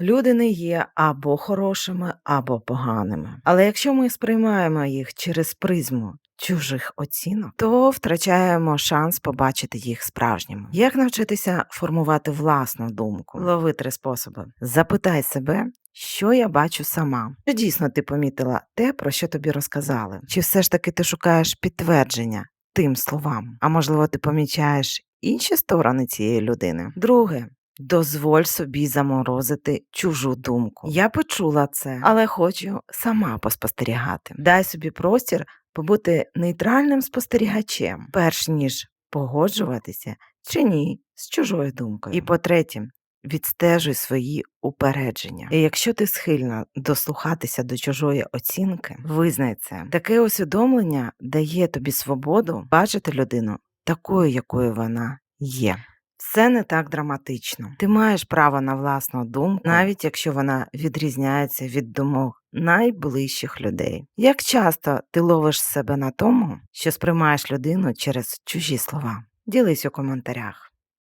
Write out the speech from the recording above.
Люди не є або хорошими, або поганими. Але якщо ми сприймаємо їх через призму чужих оцінок, то втрачаємо шанс побачити їх справжніми. Як навчитися формувати власну думку? Лови три способи. Запитай себе, що я бачу сама. Чи дійсно ти помітила те, про що тобі розказали? Чи все ж таки ти шукаєш підтвердження тим словам? А можливо, ти помічаєш інші сторони цієї людини? Друге. Дозволь собі заморозити чужу думку. Я почула це, але хочу сама поспостерігати. Дай собі простір побути нейтральним спостерігачем, перш ніж погоджуватися чи ні з чужою думкою. І по-третє, відстежуй свої упередження. І якщо ти схильна дослухатися до чужої оцінки, визнай це. Таке усвідомлення дає тобі свободу бачити людину такою, якою вона є. Все не так драматично. Ти маєш право на власну думку, навіть якщо вона відрізняється від думок найближчих людей. Як часто ти ловиш себе на тому, що сприймаєш людину через чужі слова? Ділись у коментарях.